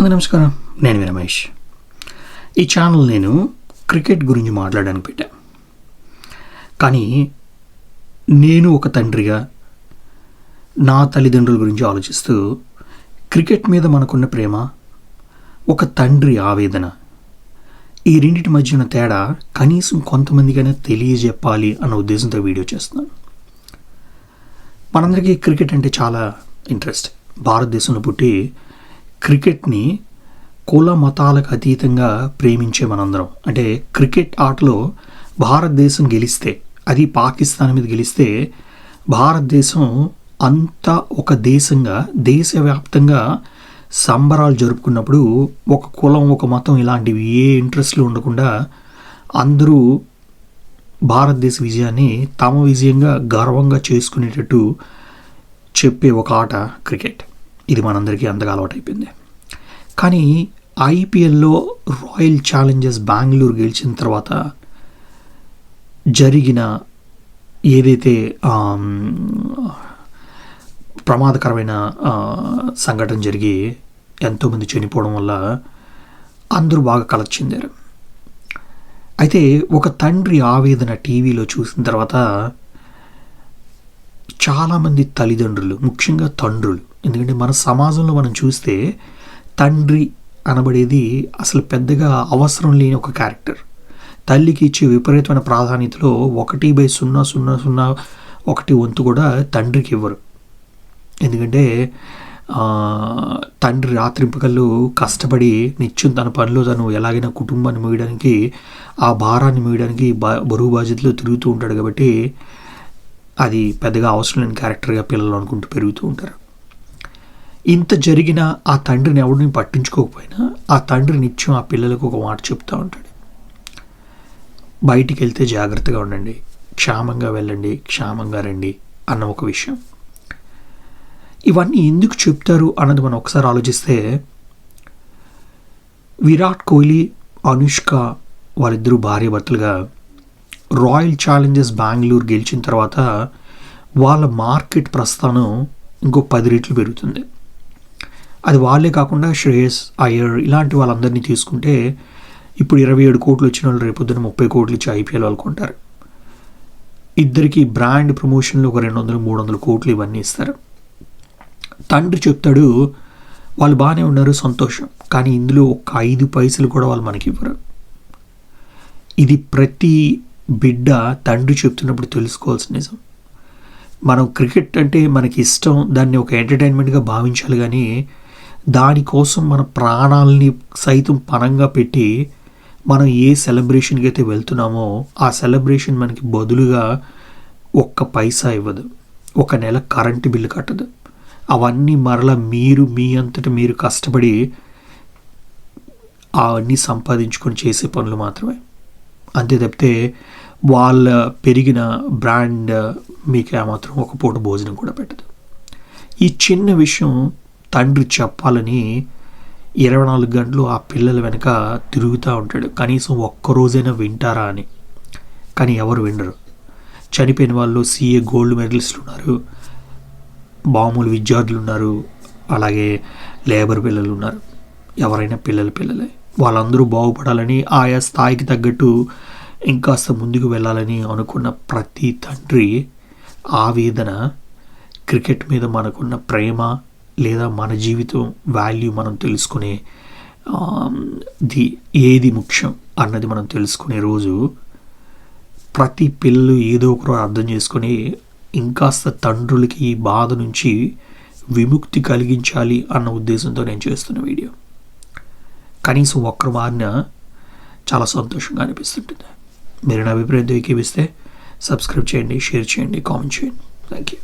అందరి నమస్కారం. నేను మీ రమేష్. ఈ ఛానల్ నేను క్రికెట్ గురించి మాట్లాడడానికి పెట్టా. కానీ నేను ఒక తండ్రిగా నా తల్లిదండ్రుల గురించి ఆలోచిస్తూ క్రికెట్ మీద మనకున్న ప్రేమ ఒక తండ్రి ఆవేదన ఈ రెండింటి మధ్య ఉన్న తేడా కనీసం కొంతమందికైనా తెలియజెప్పాలి అన్న ఉద్దేశంతో వీడియో చేస్తున్నాను. మనందరికీ క్రికెట్ అంటే చాలా ఇంట్రెస్ట్. భారతదేశంలో పుట్టి క్రికెట్ని కుల మతాలకు అతీతంగా ప్రేమించే మనందరం. అంటే క్రికెట్ ఆటలో భారతదేశం గెలిస్తే అది పాకిస్తాన్ మీద గెలిస్తే భారతదేశం అంతా ఒక దేశంగా దేశవ్యాప్తంగా సంబరాలు జరుపుకున్నప్పుడు ఒక కులం ఒక మతం ఇలాంటివి ఏ ఇంట్రెస్ట్లు ఉండకుండా అందరూ భారతదేశ విజయాన్ని తమ విజయంగా గర్వంగా చేసుకునేటట్టు చెప్పే ఒక ఆట క్రికెట్. ఇది మనందరికీ అంతగా అలవాటైపోయింది. కానీ ఐపీఎల్లో రాయల్ ఛాలెంజర్స్ బెంగళూరు గెలిచిన తర్వాత జరిగిన ఏదైతే ప్రమాదకరమైన సంఘటన జరిగి ఎంతోమంది చనిపోవడం వల్ల అందరూ బాగా కలెక్ట్ చెందారు. అయితే ఒక తండ్రి ఆవేదన టీవీలో చూసిన తర్వాత చాలామంది తల్లిదండ్రులు ముఖ్యంగా తండ్రులు. ఎందుకంటే మన సమాజంలో మనం చూస్తే తండ్రి అనబడేది అసలు పెద్దగా అవసరం లేని ఒక క్యారెక్టర్. తల్లికి ఇచ్చే విపరీతమైన ప్రాధాన్యతలో ఒకటి బై సున్నా సున్నా సున్నా ఒకటి వంతు కూడా తండ్రికి ఇవ్వరు. ఎందుకంటే తండ్రి రాత్రింపకళ్ళు కష్టపడి నిత్యం తన పనిలో తను ఎలాగైనా కుటుంబాన్ని మోయడానికి ఆ భారాన్ని మోయడానికి బా బరువు బాధ్యతలు తిరుగుతూ ఉంటాడు కాబట్టి అది పెద్దగా అవసరం లేని క్యారెక్టర్గా పిల్లలు అనుకుంటూ పెరుగుతూ ఉంటారు. ఇంత జరిగిన ఆ తండ్రిని ఎవరిని పట్టించుకోకపోయినా ఆ తండ్రి నిత్యం ఆ పిల్లలకు ఒక మాట చెప్తూ ఉంటాడు. బయటికి వెళ్తే జాగ్రత్తగా ఉండండి క్షేమంగా వెళ్ళండి క్షేమంగా రండి అన్న ఒక విషయం. ఇవన్నీ ఎందుకు చెప్తారు అన్నది మనం ఒకసారి ఆలోచిస్తే విరాట్ కోహ్లీ అనుష్క వాళ్ళిద్దరూ భార్యాభర్తలుగా రాయల్ ఛాలెంజర్స్ బెంగళూరు గెలిచిన తర్వాత వాళ్ళ మార్కెట్ ప్రస్థానం ఇంకో పది రెట్లు పెరుగుతుంది. అది వాళ్ళే కాకుండా శ్రేయస్ అయ్యర్ ఇలాంటి వాళ్ళందరినీ తీసుకుంటే ఇప్పుడు ఇరవై ఏడు కోట్లు వచ్చిన వాళ్ళు రేపొద్దున ముప్పై కోట్లు ఇచ్చి ఐపీఎల్ వాళ్ళు కొంటారు. ఇద్దరికి బ్రాండ్ ప్రమోషన్లు ఒక రెండు వందలు మూడు వందల కోట్లు ఇవన్నీ ఇస్తారు. తండ్రి చెప్తాడు వాళ్ళు బాగానే ఉన్నారు సంతోషం. కానీ ఇందులో ఒక ఐదు పైసలు కూడా వాళ్ళు మనకి ఇవ్వరు. ఇది ప్రతి బిడ్డ తండ్రి చెప్తున్నప్పుడు తెలుసుకోవాల్సిన నిజం. మనం క్రికెట్ అంటే మనకి ఇష్టం దాన్ని ఒక ఎంటర్టైన్మెంట్గా భావించాలి కానీ దానికోసం మన ప్రాణాలని సైతం పనంగా పెట్టి మనం ఏ సెలబ్రేషన్కి అయితే వెళ్తున్నామో ఆ సెలబ్రేషన్ మనకి బదులుగా ఒక్క పైసా ఇవ్వదు. ఒక నెల కరెంటు బిల్లు కట్టదు. అవన్నీ మరలా మీరు మీ అంతట మీరు కష్టపడి అవన్నీ సంపాదించుకొని చేసే పనులు మాత్రమే. అంతే తప్పితే వాళ్ళ పెరిగిన బ్రాండ్ మీకు ఏమాత్రం ఒక పూట భోజనం కూడా పెట్టదు. ఈ చిన్న విషయం తండ్రి చెప్పాలని ఇరవై నాలుగు గంటలు ఆ పిల్లల వెనక తిరుగుతూ ఉంటాడు. కనీసం ఒక్కరోజైనా వింటారా అని. కానీ ఎవరు వినరు. చనిపోయిన వాళ్ళు సీఏ గోల్డ్ మెడలిస్టులు ఉన్నారు మామూలు విద్యార్థులు ఉన్నారు అలాగే లేబర్ పిల్లలు ఉన్నారు ఎవరైనా పిల్లలు పిల్లలే. వాళ్ళందరూ బాగుపడాలని ఆయా స్థాయికి తగ్గట్టు ఇంకాస్త ముందుకు వెళ్ళాలని అనుకున్న ప్రతి తండ్రి ఆవేదన క్రికెట్ మీద మనకున్న ప్రేమ లేదా మన జీవితం వాల్యూ మనం తెలుసుకునే ది ఏది ముఖ్యం అన్నది మనం తెలుసుకునే రోజు ప్రతి పిల్లలు ఏదో ఒకరు అర్థం చేసుకొని ఇంకాస్త తండ్రులకి ఈ బాధ నుంచి విముక్తి కలిగించాలి అన్న ఉద్దేశంతో నేను చేస్తున్న వీడియో. కనీసం ఒక్కరు మారిన చాలా సంతోషంగా అనిపిస్తుంటుంది. మీరు నా అభిప్రాయంతో ఏకీపిస్తే సబ్స్క్రైబ్ చేయండి షేర్ చేయండి కామెంట్ చేయండి. Thank you